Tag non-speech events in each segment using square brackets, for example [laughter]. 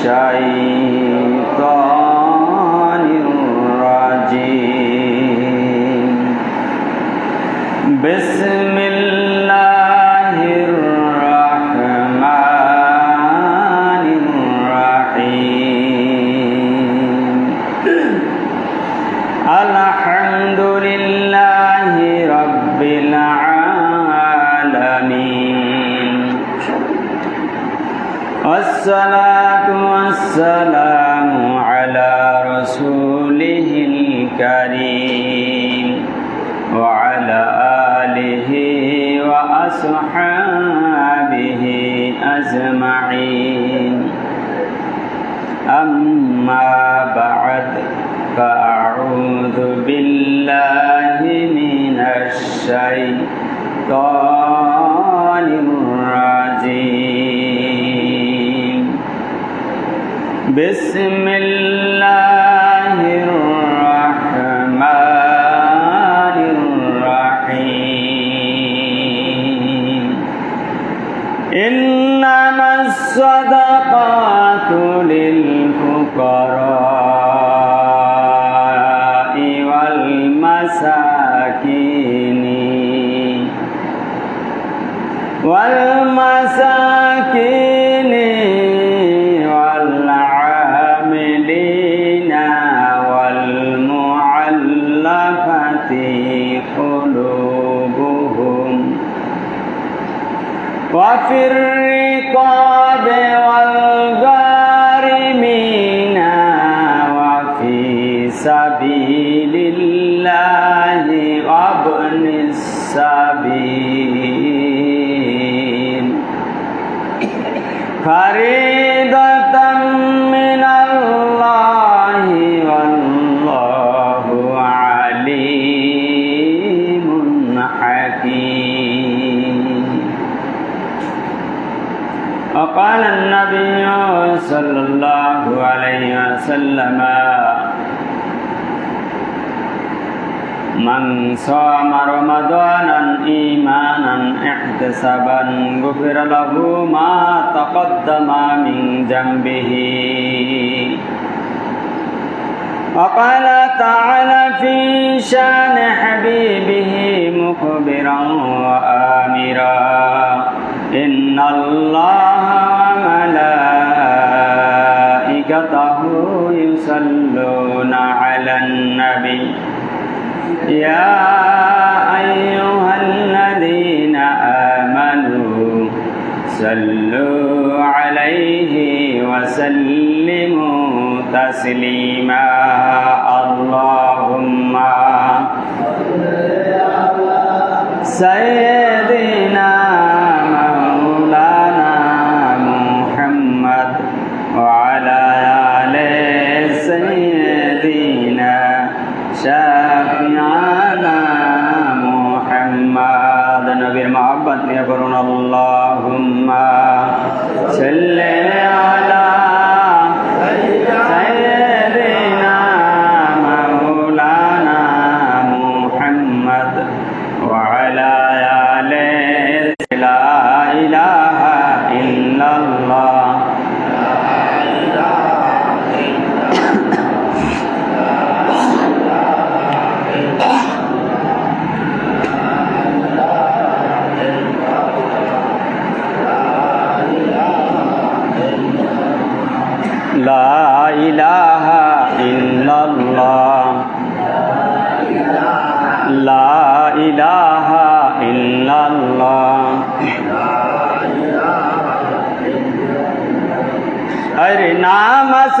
الشيطان والسلام على رسوله الكريم وعلى آله وأصحابه أجمعين. أما بعد فأعوذ بالله من الشيطان الرجيم. بسم الله وفي الرقاب والغارمين وفي سبيل الله وابن السبيل فريضة عليه وسلم من صام رمضانا إيمانا احتسابا غفر له ما تقدم من ذنبه وقال تعالى في شان حبيبه مخبرا وآمرا إن الله وملائكته يا أيها الذين آمنوا صلوا عليه وسلموا تسليما. اللهم سيدنا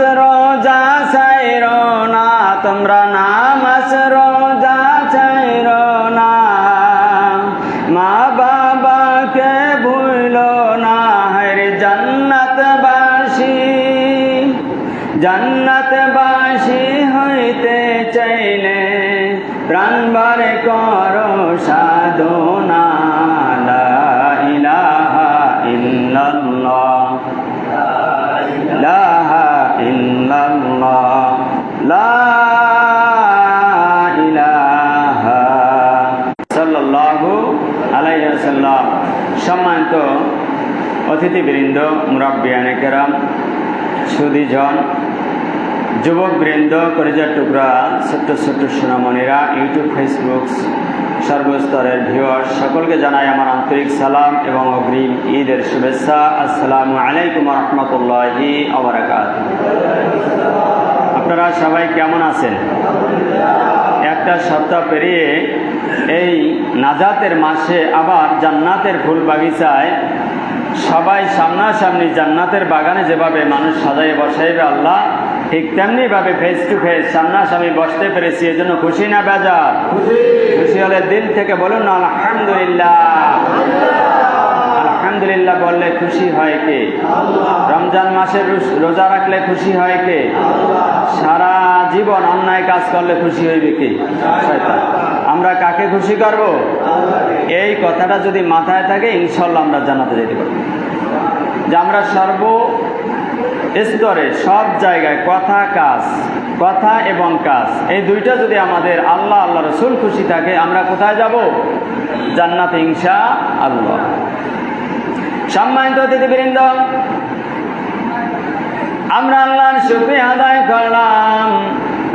नामस रोजा सैरो ना तुमरा नामस অতিথিবৃন্দ, মুরাব্বিয়ানে কেরাম সুদীজন যুবকবৃন্দ করিজার টুকরা, ছোট্ট ছোট্ট সোনামণিরা, ইউটিউব, ফেসবুক, সর্বস্তরের ভিউয়ার সকলকে জানাই আমার আন্তরিক সালাম এবং অগ্রিম ঈদের শুভেচ্ছা। আসসালামু আলাইকুম রহমতুল্লাহি আবরাকাত আপনারা সবাই কেমন আছেন? একটা সপ্তাহ পেরিয়ে এই নাজাতের মাসে আবার জান্নাতের ফুল বাগিচায় সবাই সামনাসামনি জান্নাতের বাগানে যেভাবে মানুষ সাজাই বসাইবে আল্লাহ ঠিক তেমনিভাবে ফেস টু ফেস সামনাসামনি বসতে পেরেছি এজন্য খুশি না বেজার? খুশি। হলে দিল থেকে বলুন না আলহামদুলিল্লাহ। আলহামদুলিল্লাহ বললে খুশি হয় কে? রমজান মাসের রোজ- রোজা রাখলে খুশি হয় কে? সারা জীবন অন্যায় কাজ করলে খুশি হইবে কে? শয়তান। আমরা কাকে খুশি করব? এই কথাটা যদি মাথায় থাকে ইনশাল্লাহ আমরা জানাতে যেতে পারব। যে আমরা সর্ব স্তরে, সব জায়গায় কথা, কাজ, কথা এবং কাজ, এই দুইটা যদি আমাদের আল্লাহ আল্লাহ রসুল খুশি থাকে, আমরা কোথায় যাব? জান্নাত ইনশা আল্লাহ সম্মানিত অতিথিবৃন্দ, আমরা আল্লাহর শুক্রিয়া আদায় করলাম।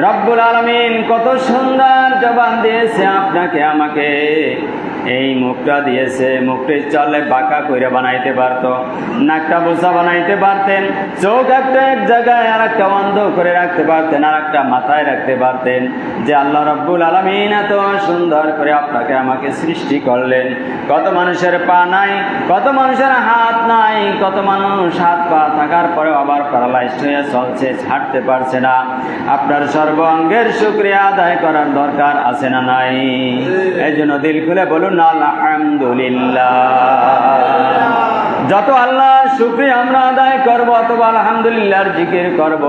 রব্বুল আলমিন কত সুন্দর জবান দিয়েছে আপনাকে আমাকে। এই মুখটা দিয়েছে মুখটি চলে বাঁকা করে বানাইতে পারতো। নাকটা বোঝা বানাইতে পারতেন, চোখ একটা এক জায়গায় আর একটা বন্ধ করে রাখতে পারতেন আর একটা মাথায় রাখতে পারতেন। যে আল্লাহ রব্বুল আলমিন এত সুন্দর করে আপনাকে আমাকে সৃষ্টি করলেন। কত মানুষের পা নাই, কত মানুষের হাত নাই, কত মানুষ হাত পা থাকার পরে আবার প্যারালাইজড হয়ে চলছে, ছাড়তে পারছে না। আপনার সর্ব অঙ্গের শুক্রিয়া আদায় করার দরকার আছে না নাই? এই জন্য দিল খুলে বলুন যত আল্লাহ শুক্রিয়া আমরা আদায় করব, অথবা আলহামদুলিল্লাহর জিকির করব,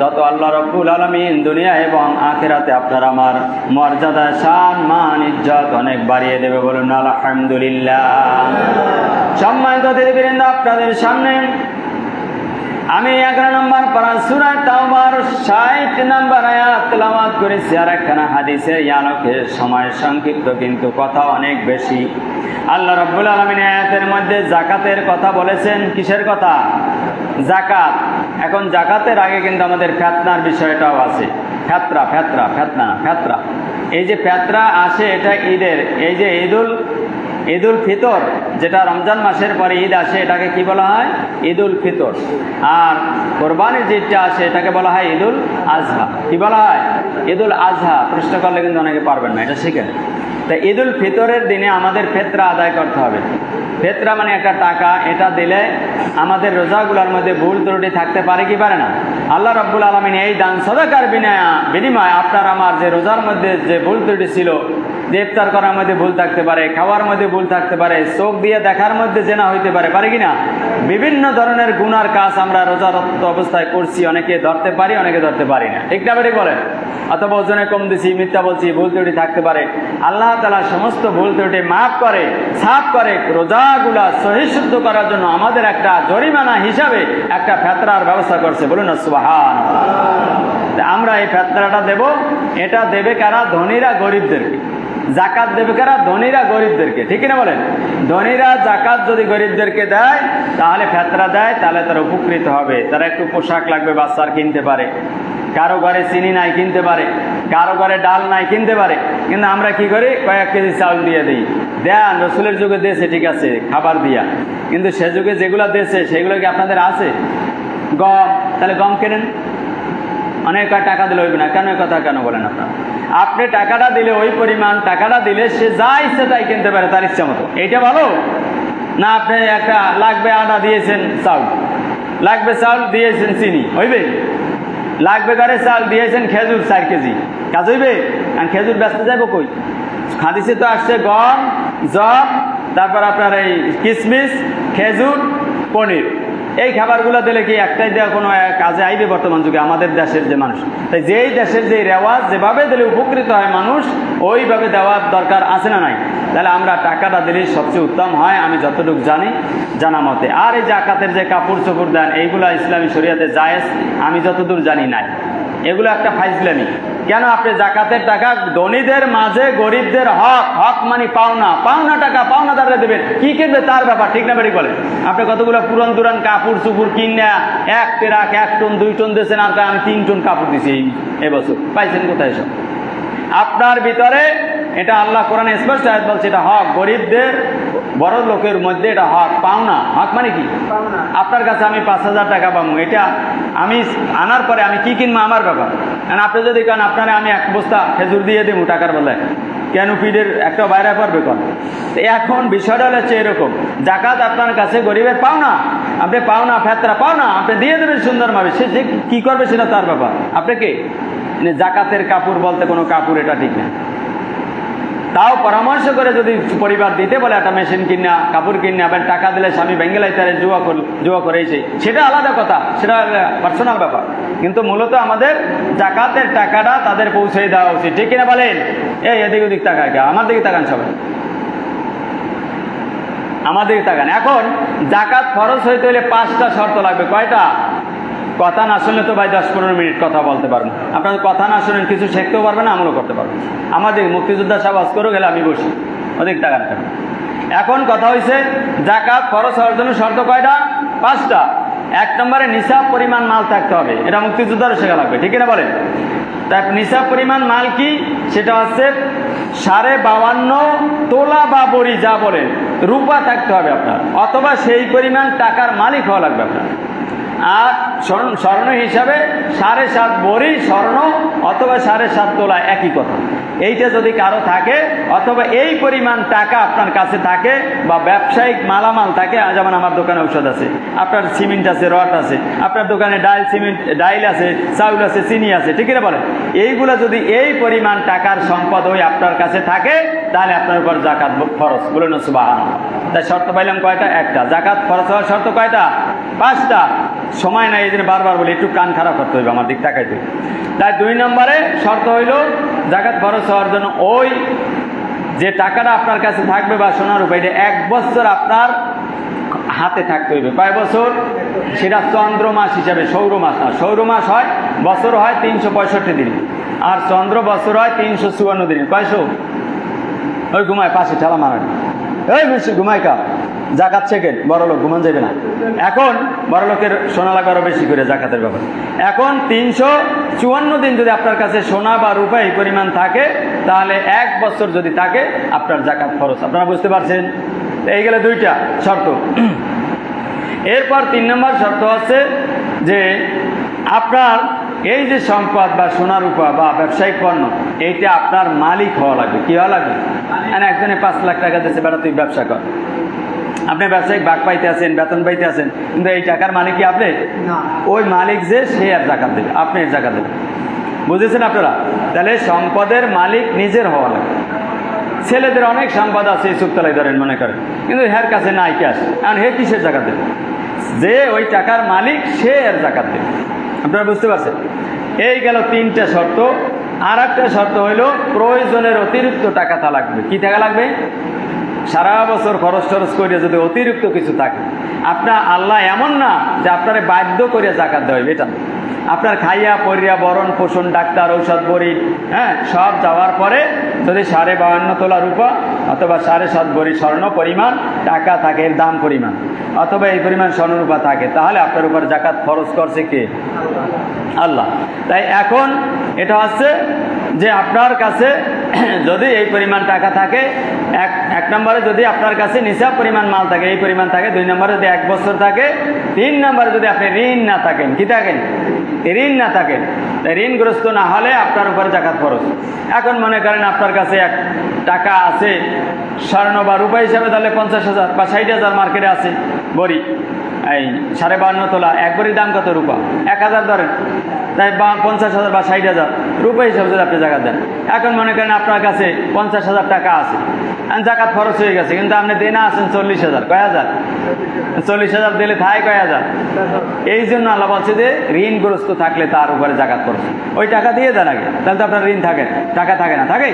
তত আল্লাহ রব্বুল আলমিন দুনিয়া এবং আখেরাতে আপনার আমার মর্যাদা, শান, মান, ইজ্জত অনেক বাড়িয়ে দেবে। বলুন, আলহামদুলিল্লাহ। সম্মানিত দিদিবৃন্দ আপনাদের সামনে আমি এগারো নম্বর পারা সুরা তাওবার, ষাট নম্বর আয়াত তেলাওয়াত করেছি আর একখানা হাদিসের ইয়ানকে সময় সংক্ষিপ্ত, কিন্তু কথা অনেক বেশি। আল্লাহ রব্বুল আলমিন আয়াতের মধ্যে জাকাতের কথা বলেছেন। কিসের কথা? জাকাত। এখন জাকাতের আগে কিন্তু আমাদের ফেতনার বিষয়টাও আছে। ফেতরা ফেতরা, ফেতনা, ফেতরা। এই যে ফেতরা আসে, এটা ঈদের। এই যে ঈদুল ঈদুল ফিতর, যেটা রমজান মাসের পরে ঈদ আসে, এটাকে কি বলা হয়? ঈদুল ফিতর। আর কোরবানির যেটা আসে, এটাকে বলা হয় ঈদুল আজহা। কি বলা হয়? ঈদুল আজহা। প্রশ্ন করলে কিন্তু অনেকে পারবেন না, এটা শিখেন তা ঈদুল ফিতরের দিনে আমাদের ফেতরা আদায় করতে হবে। ফেতরা মানে একটা টাকা, এটা দিলে আমাদের রোজাগুলোর মধ্যে ভুল ত্রুটি থাকতে পারে কি পারে না? আল্লাহ রব্বুল আলমিন এই দান সদাকার বিনিময় আপনার আমার যে রোজার মধ্যে যে ভুল ত্রুটি ছিল যে করার মধ্যে ভুল থাকতে পারে, খাওয়ার মধ্যে ভুল থাকতে পারে, চোখ দিয়ে দেখার মধ্যে জেনা হইতে পারে পারে কিনা? বিভিন্ন ধরনের গুনার কাজ আমরা রোজারত অবস্থায় করছি, অনেকে ধরতে পারি, অনেকে ধরতে পারি না। ঠিক না বেটি বলেন? অথবা ওজনে কম দিছি, মিথ্যা বলছি, ভুল ত্রুটি থাকতে পারে। আল্লাহ তালা সমস্ত ভুল ত্রুটি মাফ করে, সাফ করে, রোজাগুলা সহিশুদ্ধ করার জন্য আমাদের একটা জরিমানা হিসাবে একটা ফেতরার ব্যবস্থা করছে। বলুন সুবাহান আমরা এই ফেতরাটা দেব, এটা দেবে কারা? ধনীরা গরিবদেরকে। জাকাত দেবে কারা? ধনীরা গরিবদেরকে। ঠিক না বলেন? ধনীরা জাকাত যদি গরিবদেরকে দেয়, তাহলে ফেতরা দেয়, তাহলে তারা উপকৃত হবে। তারা একটু পোশাক লাগবে, বাচ্চার কিনতে পারে। কারও ঘরে চিনি নাই, কিনতে পারে। কারও ঘরে ডাল নাই, কিনতে পারে। কিন্তু আমরা কি করি? কয়েক কেজি চাউল দিয়ে দিই। দেন, রসুলের যুগে দিয়েছে ঠিক আছে, খাবার দিয়া। কিন্তু সে যুগে যেগুলো দিয়েছে সেগুলো কি আপনাদের আছে? গম। তাহলে গম কেনেন? অনেক টাকা দিলে হইবে না। কেন কথা কেন বলেন আপনারা? আপনি টাকাটা দিলে ওই পরিমাণ টাকাটা দিলে সে যা ইচ্ছে তাই কিনতে পারে, তার ইচ্ছা মতো। এইটা ভালো? না, আপনি একটা লাগবে আটা দিয়েছেন চাউল লাগবে চাউল দিয়েছেন চিনি। হইবে? লাগবে ঘরে চাল দিয়েছেন খেজুর চার কেজি। কাজ হইবে? আর খেজুর ব্যস্ত যাইব কই? খাদিসে তো আসছে গম, জব, তারপর আপনার এই কিশমিশ খেজুর, পনির। এই খাবারগুলো দিলে কি একটাই দেওয়া কোনো কাজে আইবে বর্তমান যুগে? আমাদের দেশের যে মানুষ। তাই যেই দেশের যে রেওয়াজ যেভাবে দিলে উপকৃত হয় মানুষ, ওইভাবে দেওয়ার দরকার আছে না নাই। তাহলে আমরা টাকাটা দিলে সবচেয়ে উত্তম হয়, আমি যতটুকু জানি, জানা মতে। আর এই জাকাতের যে কাপড় চোপড় দেন, এইগুলো ইসলামী শরিয়াতে জায়েজ, আমি যতদূর জানি নাই। এগুলো একটা ফাইজলামি। কেন আপনি জাকাতের টাকা ধনীদের মাঝে গরিবদের হক হক মানে পাওনা। পাওনা টাকা পাওনাদাররা দেবেন। কি কিনবে তার ব্যাপার, ঠিক না বেড়ি বলেন। আপনি কতগুলো পুরান তুরান কাপড় চুপুর কিনে এক টেরাক, এক টন, দুই টন দিয়েছেন, আর আমি তিন টন কাপড় দিছি এই এবছর। পাইছেন কোথায় সব? আপনার ভিতরে, এটা আল্লাহ কোরআনে স্পষ্ট বলছে, এটা হক। গরিবদের বড় লোকের মধ্যে এটা হক পাওনা। হক মানে কি? আপনার কাছে আমি পাঁচ হাজার টাকা পাবো। এটা আমি আনার পরে আমি কি কিনবো আমার ব্যাপার? কারণ আপনি যদি কেন আপনারা আমি এক বস্তা খেজুর দিয়ে দেবো টাকার বলায় কেন পিডের একটা বাইরে পারবে কন? এখন বিষয়টা হচ্ছে এরকম। জাকাত আপনার কাছে গরিবের পাওনা। আপনি পাওনা ফেতরা পাওনা আপনি দিয়ে দেবেন সুন্দরভাবে সে যে কী করবে সেটা তার ব্যাপার। আপনি কি? মানে জাকাতের কাপড় বলতে কোনো কাপড় এটা ঠিক না তাও পরামর্শ করে যদি পরিবার দিতে বলে একটা মেশিন কিনা, কাপড় কিনে, আবার টাকা দিলে স্বামী বেঙ্গেলাই তারে জুয়া জুয়া করেছে সেটা আলাদা কথা, সেটা পার্সোনাল ব্যাপার। কিন্তু মূলত আমাদের জাকাতের টাকাটা তাদের পৌঁছে দেওয়া উচিত। ঠিক কিনা বলেন? এই, এদিক ওদিক তাকায় আমার দিকে তাকান সবাই। আমাদের তাকান। এখন, জাকাত খরচ হইতে হলে পাঁচটা শর্ত লাগবে। কয়টা? কথা না শুনলে তো ভাই দশ পনেরো মিনিট কথা বলতে পারবেন আপনাদের কথা না শুনেন, কিছু শিখতেও পারবেন না, আমলও করতে পারবেন। আমাদের মুক্তিযোদ্ধা সাহেব আজ করেও গেলে আমি বসি। অধিক টাকা কেন? এখন কথা হয়েছে জাকাত খরচ হওয়ার জন্য শর্ত কয়টা? পাঁচটা। এক নম্বরে নিসাব পরিমাণ মাল থাকতে হবে। এটা মুক্তিযোদ্ধারও শেখা লাগবে, ঠিক না বলেন? তার নিসাব পরিমাণ মাল কি? সেটা হচ্ছে সাড়ে বাউান্ন তোলা বা বড়ি, যা বলেন, রূপা থাকতে হবে আপনার। অথবা সেই পরিমাণ টাকার মালিক হওয়া লাগবে আপনার। আর স্বর্ণ স্বর্ণ হিসাবে সাড়ে সাত বড়ি স্বর্ণ অথবা সাড়ে সাত তোলা একই কথা। এইটা যদি কারও থাকে, অথবা এই পরিমাণ টাকা আপনার কাছে থাকে বা ব্যবসায়িক মালামাল থাকে যেমন আমার দোকানে ঔষধ আছে, আপনার সিমেন্ট আছে, রড আছে, আপনার দোকানে ডাইল সিমেন্ট ডাইল আছে, চাউল আছে, চিনি আছে, ঠিক না বলেন? এইগুলো যদি এই পরিমাণ টাকার সম্পদ ওই আপনার কাছে থাকে, তাহলে আপনার উপর জাকাত খরচ বলুন সুবাহ তাই শর্ত পাইলাম কয়টা? একটা। জাকাত খরচ হওয়ার শর্ত কয়টা? পাঁচটা। সময় নাই, এই জন্য বারবার বলি, একটু কান খারাপ করতে হবে আমার দিক তাকাইতে তাই দুই নম্বরে শর্ত হইল জাকাত খরচ হওয়ার জন্য ওই যে টাকাটা আপনার কাছে থাকবে বা সোনার উপর এটা এক বছর আপনার হাতে থাকতে হইবে। কয় বছর? সেটা চন্দ্র মাস হিসাবে, সৌর মাস না। সৌর মাস হয়, বছর হয় তিনশো পঁয়ষট্টি দিন। আর চন্দ্র বছর হয় তিনশো চুয়ান্ন দিন। কয়শো? ওই ঘুমায়, পাশে ঠেলা মারেন। এই বেশি ঘুমায় কা? জাকাত শেখেন বড় লোক ঘুমান যাবে না। এখন বড় লোকের সোনা লাগবে আরও বেশি করে জাকাতের ব্যাপার। এখন তিনশো চুয়ান্ন দিন যদি আপনার কাছে সোনা বা রূপা পরিমাণ থাকে, তাহলে এক বছর যদি থাকে, আপনার জাকাত খরচ আপনারা বুঝতে পারছেন? এই গেলে দুইটা শর্ত। এরপর তিন নম্বর শর্ত হচ্ছে যে আপনার এই যে সম্পদ বা সোনা, রূপা বা ব্যবসায়িক পণ্য, এইটা আপনার মালিক হওয়া লাগবে। কি হওয়া লাগবে? মানে একজনে পাঁচ লাখ টাকা দিচ্ছে বেড়া তুই ব্যবসা কর। আপনি ব্যবসায়িক ভাগ পাইতে আছেন বেতন পাইতে আছেন কিন্তু এই টাকার মালিক কি আপনি? ওই মালিক যে সে আর জাকাত দেবে আপনি এর জাকাত দেবেন। বুঝেছেন আপনারা? তাহলে সম্পদের মালিক নিজের হওয়া লাগে। ছেলেদের অনেক সম্পদ আছে সুক্তলাই ধরেন মনে করেন। কিন্তু হের কাছে নাই ক্যাশ। কারণ হে কিসের জাকাত দেবে? যে ওই টাকার মালিক সে এর জাকাত দেবে। আপনারা বুঝতে পারছেন? এই গেল তিনটা শর্ত। আর একটা শর্ত হইল প্রয়োজনের অতিরিক্ত টাকা তা লাগবে কি টাকা লাগবে? সারা বছর খরচ টরচ করিয়া যদি অতিরিক্ত কিছু থাকে। আপনার আল্লাহ এমন না যে আপনারা বাধ্য করিয়া জাকাত দেওয়া এটা। আপনার খাইয়া পরিয়া বরণ, পোষণ, ডাক্তার, ঔষধ, বড়ি হ্যাঁ সব যাওয়ার পরে যদি সাড়ে বাহান্ন তোলা রূপা অথবা সাড়ে সাত ভরি স্বর্ণ পরিমাণ, টাকা থাকে, এর দাম পরিমাণ, অথবা এই পরিমাণ স্বর্ণরূপা থাকে, তাহলে আপনার উপর জাকাত খরচ করছে কে? আল্লাহ। তাই এখন এটা হচ্ছে যে আপনার কাছে [clears throat] যদি এই পরিমাণ টাকা থাকে, এক এক নম্বরে যদি আপনার কাছে নিসাব পরিমাণ মাল থাকে, এই পরিমাণ থাকে, দুই নম্বরে যদি এক বছর থাকে, তিন নম্বরে যদি আপনি ঋণ না থাকেন, কি থাকেন? ঋণ না থাকেন তাই ঋণগ্রস্ত না হলে আপনার উপরে জাকাত খরচ এখন মনে করেন আপনার কাছে এক টাকা আছে, স্বর্ণ বা রূপা হিসাবে, তাহলে পঞ্চাশ হাজার বা ষাট হাজার মার্কেটে আছে। বড়ি, এই সাড়ে বান্ন তোলা, এক বড়ির দাম কত রূপা? এক হাজার ধরেন। তাই বা পঞ্চাশ হাজার বা ষাট হাজার রূপা হিসাবে যদি আপনি জাকাত দেন। এখন মনে করেন আপনার কাছে পঞ্চাশ হাজার টাকা আছে। জাকাত খরচ হয়ে গেছে, কিন্তু আপনি দেনা আছেন চল্লিশ হাজার। কয় হাজার? চল্লিশ হাজার দিলে থাই কয় হাজার? এই জন্য আল্লাহ বলছে যে, ঋণগ্রস্ত থাকলে তার উপরে জাকাত খরচ। ওই টাকা দিয়ে দেন আগে, তাহলে তো আপনার ঋণ থাকে। টাকা থাকে না, থাকে?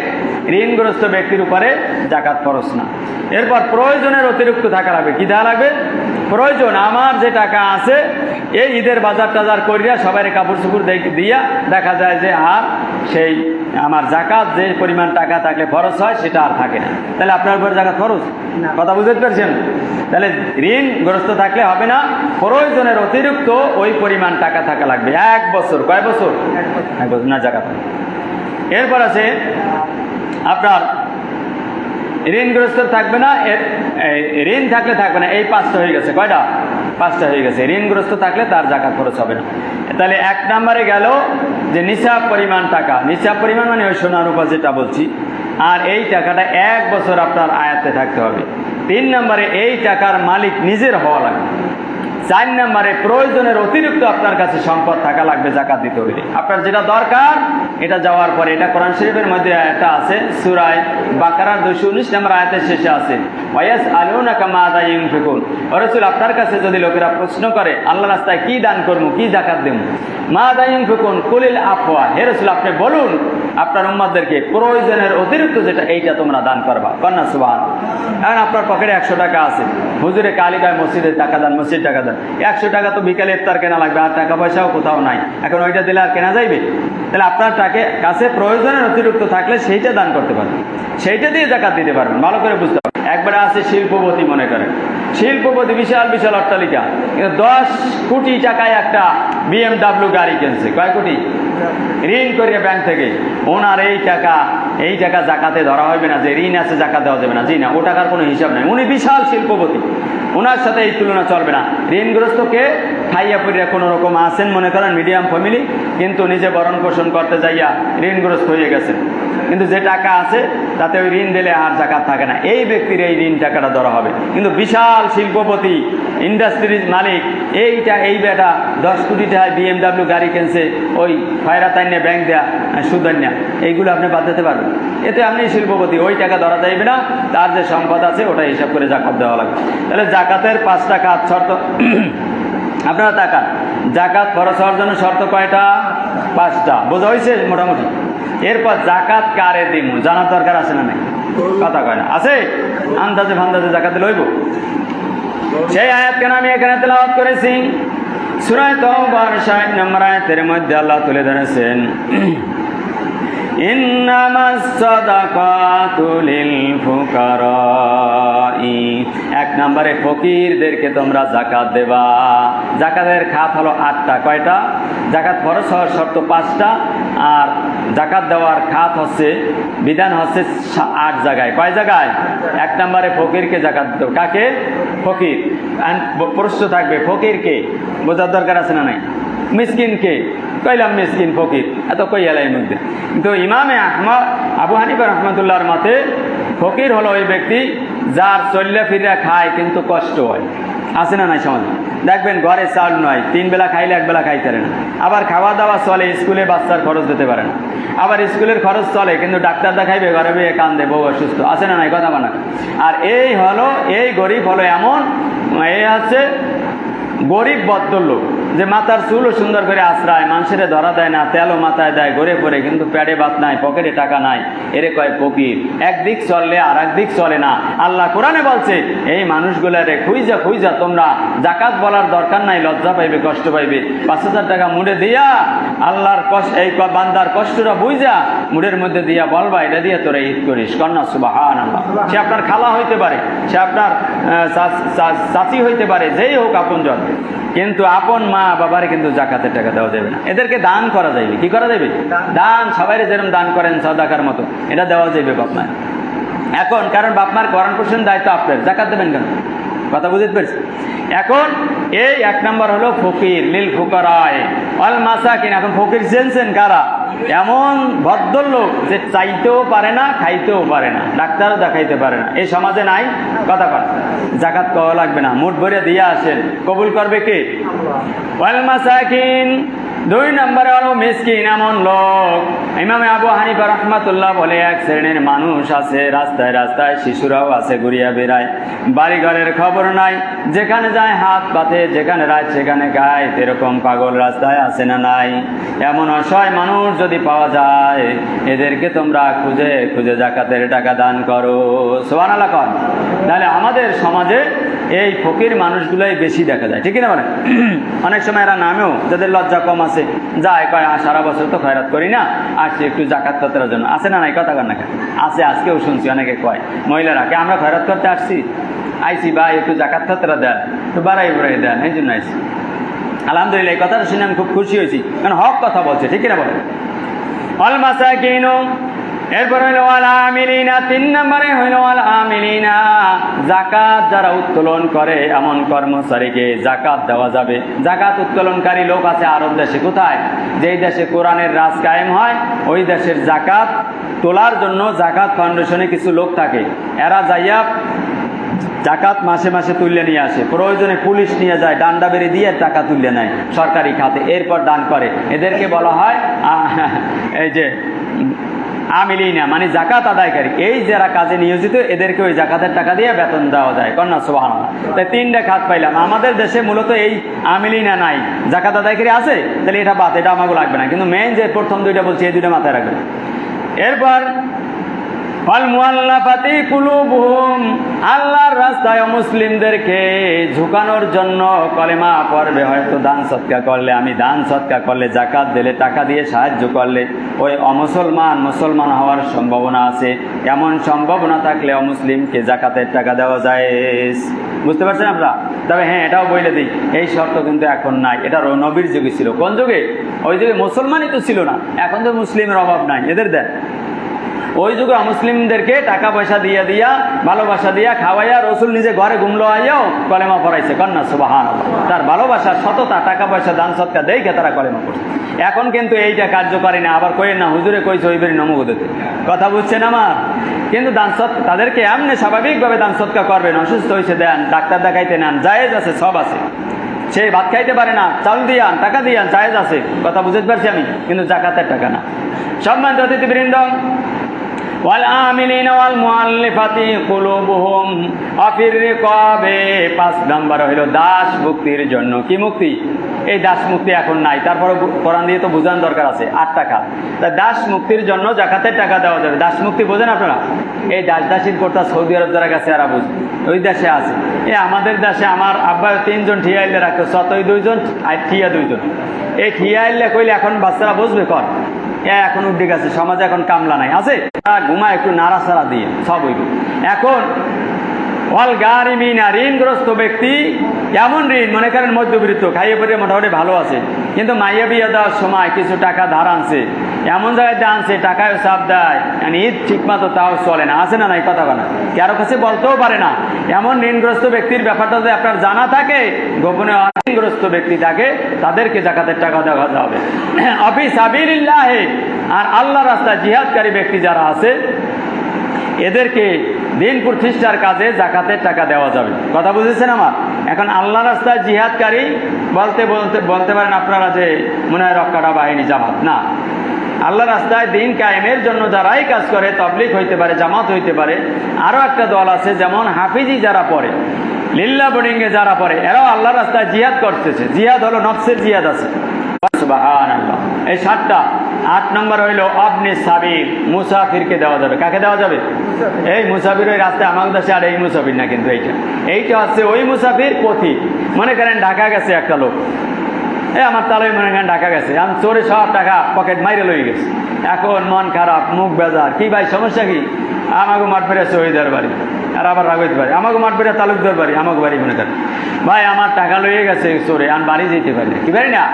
ঋণগ্রস্ত ব্যক্তির উপরে জাকাত খরচ না। এরপর প্রয়োজনের অতিরিক্ত থাকা লাগবে। কি দেওয়া লাগবে? প্রয়োজন, আমার যে টাকা আছে এই ঈদের বাজার টাজার করিয়া সবাই কাপড় চুপড় দেখ- দিয়া দেখা যায় যে আর সেই আমার জাকাত যে পরিমাণ টাকা থাকলে খরচ হয় সেটা আর থাকে না। তাহলে আপনার উপর জাকাত খরচ? না। কথা বুঝতে পারছেন? তাহলে ঋণগ্রস্ত থাকলে হবে না। প্রয়োজনের অতিরিক্ত ওই পরিমাণ টাকা থাকা লাগবে। এক বছর কয় বছর? এক বছর। এক বছর না জাকাত। এরপর আছে আপনার ঋণগ্রস্ত থাকবে না ঋণ থাকলে থাকবে না, এই পাঁচটা হয়ে গেছে, কয়টা? পাঁচটা হয়ে গেছে ঋণগ্রস্ত থাকলে তার জাকাত খরচ হবে না। তাহলে এক নম্বরে গেল যে নিসাব পরিমাণ টাকা, নিসাব পরিমাণ মানে ওই সোনার উপর যেটা বলছি, আর এই টাকাটা এক বছর আপনার আয়াতে থাকতে হবে। তিন নম্বরে এই টাকার মালিক নিজের হওয়া লাগবে। চার নম্বরে প্রয়োজনের অতিরিক্ত আপনার কাছে সম্পদ থাকা লাগবে, জাকাত দিতে হইলে আপনার যেটা দরকার, এটা যাওয়ার পরে, এটা কোরআন শরীফের মধ্যে একটা আছে, সুরায় বাকারার দুশো উনিশ নম্বর আয়াতের শেষে আছে ওয়াস আলুনা কামা আদায় ফেকুন রসুল, আপনার কাছে যদি লোকেরা প্রশ্ন করে, আল্লাহ রাস্তায় কি দান করব, কি জাকাত দেবো? মা আদায় ফেকুন কুলিল আফওয়া। হে রসুল, আপনি বলুন, আপনার উম্মাদেরকে প্রয়োজনের অতিরিক্ত যেটা, এইটা তোমরা দান করবা। কন্যা সুবাহ এখন আপনার পকেটে একশো টাকা আছে। হুজুরে কালিকায় মসজিদে টাকা দেন, মসজিদ টাকা দেন। একশো টাকা তো বিকালে ইফতার কেনা লাগবে, আর টাকা পয়সাও কোথাও নাই। এখন ওইটা দিলে আর কেনা যাইবে? তাহলে আপনার টাকে কাছে প্রয়োজনের অতিরিক্ত থাকলে সেইটা দান করতে পারবেন। সেইটা দিয়ে জাকাত দিতে পারবেন, ভালো করে বুঝতে পারবেন। একবারে আছে শিল্পপতি মনে করেন শিল্পপতি বিশাল বিশাল অট্টালিকা। দশ কোটি টাকায় একটা বিএমডাব্লিউ গাড়ি কিনছে। কয় কোটি? ঋণ করিয়ে ব্যাংক থেকে। ওনার এই টাকা এই টাকা জাকাতে ধরা হবে না যে ঋণ আছে জাকাত দেওয়া যাবে না। জি না, ও টাকার কোনো হিসাব নাই। উনি বিশাল শিল্পপতি। ওনার সাথে এই তুলনা চলবে না। ঋণগ্রস্তকে খাইয়া পুরিয়া কোনো রকম আছেন মনে করেন মিডিয়াম ফ্যামিলি কিন্তু নিজে ভরণ পোষণ করতে যাইয়া ঋণগ্রস্ত হয়ে গেছেন। কিন্তু যে টাকা আছে, তাতে ওই ঋণ দিলে আর জাকাত থাকে না। এই ব্যক্তির এই ঋণ টাকাটা ধরা হবে। কিন্তু বিশাল শিল্পপতি ইন্ডাস্ট্রির মালিক, এইটা, এই বেটা দশ কোটি টাকায় বিএমডাব্লিউ গাড়ি কিনছে, ওই ফায়রাতাইনে ব্যাংক দেয়া সুদান্যা। এইগুলো আপনি বাদ দিতে পারবেন। এতে আপনি শিল্পপতি, ওই টাকা ধরা যাইবে না, তার যে সম্পদ আছে ওটা হিসাব করে জাকাত দেওয়া লাগবে। তাহলে জাকাতের পাঁচটা কাজ শর্ত আপনারা তাকান। জাকাত খরচ হওয়ার জন্য শর্ত কয়টা? পাঁচটা। বোঝা হয়েছে মোটামুটি? এরপর জাকাত কারে দিমু? জানার দরকার আছে না নাই? কথা কয় না। আছে? আন্দাজে ফান্দাজে জাকাতে লইব সেই আয়াত কেন আমি এখানে তেলাওয়াত করেছি? সুরায় তওবার 60 নম্বর আয়াতের মধ্যে আল্লাহ তুলে ধরেছেন, ইন্নামাস সাদাকাতু এক নম্বরে ফকিরদেরকে তোমরা জাকাত দেবা। জাকাতের খাত হলো আটটা। কয়টা? জাকাত খরচ হওয়ার শর্ত পাঁচটা। আর জাকাত দেওয়ার খাত হচ্ছে, বিধান হচ্ছে আট জায়গায়। কয় জায়গায়? এক নম্বরে ফকিরকে জাকাত দিতে হবে। কাকে? ফকির। প্রশ্ন থাকবে, ফকিরকে বোঝার দরকার আছে না নাই? মিসকিনকে। কইলাম মিসকিন, ফকির। এত কই এলাই মধ্যে। কিন্তু ইমামে আহমদ আবু হানিফা রহমতুল্লাহর মতে ফকির হলো ওই ব্যক্তি যার চল্লে ফিরে খায় কিন্তু কষ্ট হয়। আছে না নাই সমাজ? দেখবেন ঘরে চাউল নয় তিন বেলা খাইলে এক বেলা খাইতে পারে না। আবার খাওয়া দাওয়া চলে, স্কুলে বাচ্চার খরচ দিতে পারে না। আবার স্কুলের খরচ চলে, কিন্তু ডাক্তার দেখাইবে, ঘরে বেয়ে কান্দে, বউ অসুস্থ। আছে না নাই কথা বানা আর এই হলো, এই গরিব হলো এমন এই হচ্ছে গরিব বদ্ধ লোক। যে মাথার চুলও সুন্দর করে আশ্রায় মানুষের ধরা দেয় না তেলও মাথায় দেয় গড়ে পড়ে কিন্তু প্যাডে বাত নাই পকেটে টাকা নাই এরে কয় ফকির। একদিক চললে আর একদিক চলে না। আল্লাহ কোরআনে বলছে এই মানুষগুলারে খুঁজা খুঁজা তোমরা জাকাত বলার দরকার নাই লজ্জা পাইবে কষ্ট পাইবে। পাঁচ হাজার টাকা মুড়ে দিয়া আল্লাহর কষ্ট এই বান্দার কষ্টটা বুঝা মুড়ের মধ্যে দিয়া বলবা এটা দিয়ে তোরা ঈদ করিস। কন্যা সুবাহান আল্লাহ সে আপনার খালা হইতে পারে সে আপনার আহ, চা- চা- চাচি হইতে পারে যেই হোক আপন আপনজন। কিন্তু আপন মা বাবারে কিন্তু জাকাতের টাকা দেওয়া যাবে না। এদেরকে দান করা যাবে কি করা যাবে দান। সবাই যেরকম দান করেন সদাকার মতো এটা দেওয়া যাবে বাপমায় এখন কারণ বাপমার করান পোষণ দায়িত্ব আপনার। জাকাত দেবেন কেন? কথা বুঝতে পেরেছি এখন এই এক নম্বর হলো ফকির লীল ফুকরায়। অল মাসাকিন এখন ফকির চেনছেন কারা? এমন ভদ্রলোক যে চাইতেও পারে না, খাইতেও পারে না, ডাক্তারও দেখাইতে পারে না। এই সমাজে নাই? কথা কথা জাকাত কওয়া লাগবে না। মুঠ ভরে দিয়ে আসেন। কবুল করবে কে? দুই নম্বরে হলো মিসকিন, এমন লোক। ইমামে আবু হানিফা রহমাতুল্লাহ বলে, এক শ্রেণির মানুষ আছে, রাস্তায় রাস্তায় শিশুরাও আছে ঘুরিয়া বেড়ায়। বাড়ি ঘরের খবর নাই, যেখানে যায় হাত পাতে যেখানে রায় সেখানে গায় এরকম পাগল রাস্তায় আছে না নাই? এমন অসহায় মানুষ যদি পাওয়া যায়, এদেরকে তোমরা খুঁজে খুঁজে জাকাতের টাকা দান করো। সোয়ান আল্লাহ কর তাহলে আমাদের সমাজে এই ফকির মানুষগুলোই বেশি দেখা যায়, ঠিক না মানে [clears throat] অনেক সময় এরা নামেও যাদের লজ্জা কম আছে যায় কয় "আ, সারা বছর তো খয়রাত করি না আসছি একটু জাকাত পাত্রের জন্য। আছে না নাই? কথা কর আছে আজকেও শুনছি অনেকে কয় মহিলারা কে আমরা খয়রাত করতে আসছি? আইসি বা একটু জাকাত পাত্রা দেন একটু বাড়াই বাড়াই দেন এই জন্য আইসি আলহামদুলিল্লাহ এই কথাটা শুনে আমি খুব খুশি হয়েছি। কারণ হক কথা বলছে ঠিক কিনা বলে অল মাসাকিন এরপর হইল আল আমিলিনা তিন নম্বরে হইল আল আমিলিনা জাকাত যারা উত্তোলন করে এমন কর্মচারীকে জাকাত দেওয়া যাবে। জাকাত উত্তোলনকারী লোক আছে আরব দেশে, কোথায়? যেই দেশে কোরআনের রাজ কায়েম হয়, ওই দেশের জাকাত তোলার জন্য জাকাত ফাউন্ডেশনে কিছু লোক থাকে। এরা যাইয়া জাকাত মাসে মাসে তুলে নিয়ে আসে। প্রয়োজনে পুলিশ নিয়ে যায়, ডান্ডা বেড়ে দিয়ে টাকা তুলে নেয় সরকারি খাতে, এরপর দান করে। এদেরকে বলা হয় এই যে আমিলিনা মানে জাকাত আদায়কারী। এই যারা কাজে নিয়োজিত এদেরকে ওই জাকাতের টাকা দিয়ে বেতন দেওয়া যায়। কন্যা সুবাহ তাই তিনটা খাত পাইলাম। আমাদের দেশে মূলত এই আমিলিনা নাই জাকাত আদায়কারী আছে, তাহলে এটা বাদ, এটা আমাকে লাগবে না। কিন্তু মেন যে প্রথম দুইটা বলছি, এই দুইটা মাথায় রাখবে এরপর আল্লাহর রাস্তায় মুসলিমদেরকে ঝুকানোর জন্য কলেমা পড়বে। হয়তো দান সৎকার করলে আমি দান সৎকার করলে জাকাত দিলে, টাকা দিয়ে সাহায্য করলে। ওই অমুসলমান, মুসলমান হওয়ার সম্ভাবনা আছে। এমন সম্ভাবনা থাকলে অমুসলিমকে জাকাতের টাকা দেওয়া যায়। বুঝতে পারছেন আপনারা? তবে হ্যাঁ এটাও বলে দিই। এই শর্ত কিন্তু এখন নাই। এটা নবীর যুগে ছিল। কোন যুগে? ওই যুগে মুসলমানই তো ছিল না। এখন তো মুসলিমের অভাব নাই। এদের দেন। ওই যুগে মুসলিমদেরকে টাকা পয়সা দিয়া দিয়া, ভালোবাসা দিয়া খাওয়াইয়া রসুল নিজে ঘরে ঘুমলো আইয়াও কলেমা পড়াইছে। কন্যা সুবাহান তার ভালোবাসা সততা, টাকা পয়সা, দান, সৎকার দেখে তারা কলেমা পড়ছে। এখন কিন্তু এইটা কার্যকারী না। আবার কই না, হুজুরে কইছে ওই বেরি নমো দিতে কথা বুঝছেন আমার? কিন্তু দান সৎ তাদেরকে এমনি স্বাভাবিকভাবে দান সৎকার করবেন। অসুস্থ হয়েছে দেন, ডাক্তার দেখাইতে নেন, জায়েজ আছে, সব আছে। সে ভাত খাইতে পারে না, চাউল দিয়ান, টাকা দিয়ান, জায়েজ আছে। কথা বুঝতে পারছি আমি, কিন্তু জাকাতের টাকা না। সম্মান অতিথিবৃন্দ والآمنين والمؤلفة قلوبهم وفي الرقاب পাঁচ নাম্বার হইল দাস মুক্তির জন্য কি মুক্তি এই দাস মুক্তি এখন নাই তারপরে কোরআন দিয়ে তো বোঝান দরকার আছে আট টাকা তা দাস মুক্তির জন্য জাকাতের টাকা দেওয়া যাবে দাস মুক্তি বোঝেন আপনারা এই দাস দাসীর কোর্তা সৌদি আরব যারা কাছে এরা বুঝ ওই দেশে আছে এই আমাদের দেশে আমার আব্বা তিনজন ঠিয়াইলে রাখতো সতই দুইজন আর ঠিয়া দুইজন এই ঠিয়াইলে কইলে এখন বাচ্চারা বুঝবে কর এ এখন উঠে গেছে সমাজে এখন কামলা নাই, আছে? ঘুমায় একটু নাড়া নাড়াচাড়া দিয়ে, সব হইব। এখন ঋণগ্রস্ত ব্যক্তি, এমন ঋণ, মনে করেন মধ্যবৃত্ত, খাইয়ে পরে মোটামুটি ভালো আছে। কিন্তু মাইয়া বিয়ে দেওয়ার সময় কিছু টাকা ধার আনছে। এমন জায়গাতে আনছে টাকায় চাপ দেয়। মানে ঈদ ঠিক মতো তাও চলে না। আছে না নাই কথা বলা? কারও কাছে বলতেও পারে না। এমন ঋণগ্রস্ত ব্যক্তির ব্যাপারটা যদি আপনার জানা থাকে, গোপনে ঋণগ্রস্ত ব্যক্তি থাকে, তাদেরকে জাকাতের টাকা দেওয়া যাবে [clears throat] অফিস আবিরিল্লাহে আর আল্লাহ রাস্তায় জিহাদকারী ব্যক্তি যারা আছে, এদেরকে দিন প্রতিষ্ঠার কাজে জাকাতের টাকা দেওয়া যাবে। কথা বুঝেছেন আমার? এখন আল্লাহ রাস্তায় জিহাদকারী বলতে বলতে বলতে পারেন আপনারা যে মনে হয় রক্ষাটা বাহিনী জামাত। না। আল্লাহ রাস্তায় দিন কায়েমের জন্য যারাই কাজ করে তবলিক হইতে পারে, জামাত হইতে পারে, আরও একটা দল আছে যেমন হাফিজি যারা পড়ে, লিল্লা বোর্ডিংয়ে যারা পড়ে, এরাও আল্লাহ রাস্তায় জিহাদ করতেছে। জিহাদ হলো নফসের জিহাদ আছে। এই সাতটা। আট নম্বর হইল অবনি সাবির, মুসাফিরকে দেওয়া যাবে। কাকে দেওয়া যাবে? এই মুসাফির ওই রাস্তায় আমার দেশে আর এই মুসাফির না কিন্তু এইটা। এইটা হচ্ছে ওই মুসাফির পথিক। মনে করেন ঢাকা গেছে একটা লোক। এ আমার তালই মনে করেন ঢাকা গেছে। আমি চোরে সব টাকা পকেট মাইরে লই গেছে। এখন মন খারাপ, মুখ বেজার। কি ভাই, সমস্যা কি? আমাকে মাঠ বেড়ে শহীদের বাড়ি। আর আবার রাগইতে পারি আমাকে মাঠ বেড়ে তালুকদার বাড়ি, আমাকে বাড়ি মনে করেন। ভাই, আমার টাকা লইয়ে গেছে চোরে, আমি বাড়ি যেতে পারি। কি পারি না?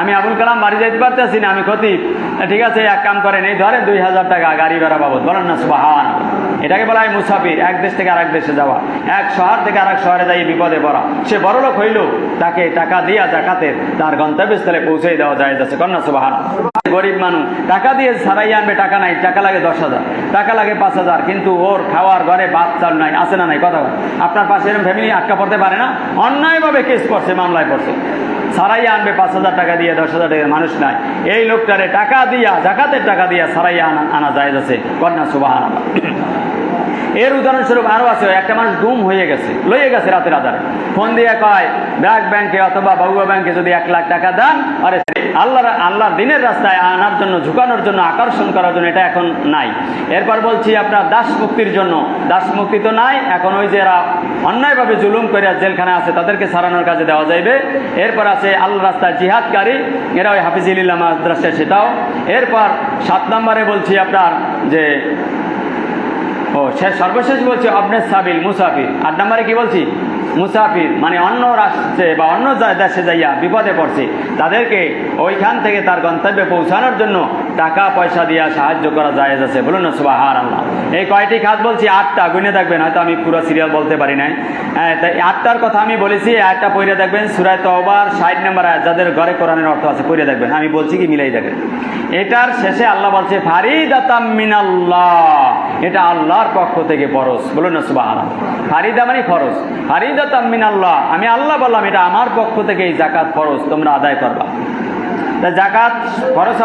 আমি আবুল কালাম বাড়ি যাইতে পারতেছি না, আমি ক্ষতি ঠিক আছে, এক কাম করেন, এই ধরেন দুই হাজার টাকা গাড়ি ভাড়া বাবদ, বলেন না সুবাহান এটাকে বলা হয় মুসাফির, এক দেশ থেকে আরেক দেশে যাওয়া। এক শহর থেকে আরেক শহরে যাই বিপদে পড়া। সে বড় লোক হইল, তাকে টাকা দিয়া জাকাতের তার গন্তব্যস্থলে পৌঁছে দেওয়া যায় যাচ্ছে। কন্যা সুবাহান গরিব মানুষ, টাকা দিয়ে সারাই আনবে, টাকা নাই, টাকা লাগে দশ হাজার, টাকা লাগে পাঁচ হাজার, কিন্তু ওর খাওয়ার ঘরে চাল নাই, আছে না নাই, কথা আপনার পাশে এরকম ফ্যামিলি আটকা পড়তে পারে না? অন্যায়ভাবে কেস করছে, মামলায় পড়ছে। সারাই আনবে পাঁচ হাজার টাকা দিয়ে, দশ হাজার টাকার মানুষ নাই। এই লোকটারে টাকা দিয়া, জাকাতের টাকা দিয়া সারাইয়া আনা আনা যায় আছে। কন্যা সুবাহ এর উদাহরণস্বরূপ আরও আছে, একটা মানুষ গুম হয়ে গেছে লইয়ে গেছে রাতের আধারে। ফোন দিয়ে কয় ব্যাগ ব্যাংকে অথবা বাবুয়া ব্যাংকে যদি এক লাখ টাকা দেন, আরে আল্লাহর আল্লাহর দিনের রাস্তায় আনার জন্য, ঝুঁকানোর জন্য, আকর্ষণ করার জন্য এটা এখন নাই। এরপর বলছি আপনার দাস মুক্তির জন্য। দাস মুক্তি তো নাই, এখন ওই যে এরা অন্যায়ভাবে জুলুম করে জেলখানা আছে, তাদেরকে সারানোর কাজে দেওয়া যাইবে। এরপর আছে আল্লাহ রাস্তায় জিহাদকারী, এরা ওই হাফিজিল্লা মাদ্রাসা সেটাও। এরপর সাত নম্বরে বলছি আপনার যে ও শেষ সর্বশেষ বলছি আপনার সাবিল, মুসাফির। আট নম্বরে কি বলছি? মুসাফির মানে অন্য রাষ্ট্রে বা অন্য দেশে যাইয়া বিপদে পড়ছে। তাদেরকে ওইখান থেকে তার গন্তব্যে পৌঁছানোর জন্য টাকা পয়সা দিয়া সাহায্য করা যায় আছে। বলুন না সুবাহার আল্লাহ এই কয়টি খাত বলছি? আটটা। গুনে দেখবেন হয়তো আমি পুরো সিরিয়াল বলতে পারি নাই। হ্যাঁ তাই আটটার কথা আমি বলেছি একটা পড়ে দেখবেন। সুরায় তওবার ষাট নম্বর আয়াত, যাদের ঘরে কোরআনের অর্থ আছে পড়ে দেখবেন। আমি বলছি কি মিলাই দেখবেন এটার শেষে আল্লাহ বলছে ফারিদাতাম মিনাল্লাহ। এটা আল্লাহর পক্ষ থেকে ফরজ। বলুন না সুবাহ ফারিদা মানে ফরজ। ফারিদাতাম মিনাল্লাহ। আমি আল্লাহ বললাম এটা আমার পক্ষ থেকে এই জাকাত ফরজ তোমরা আদায় করবা। তা জাকাত ফরজ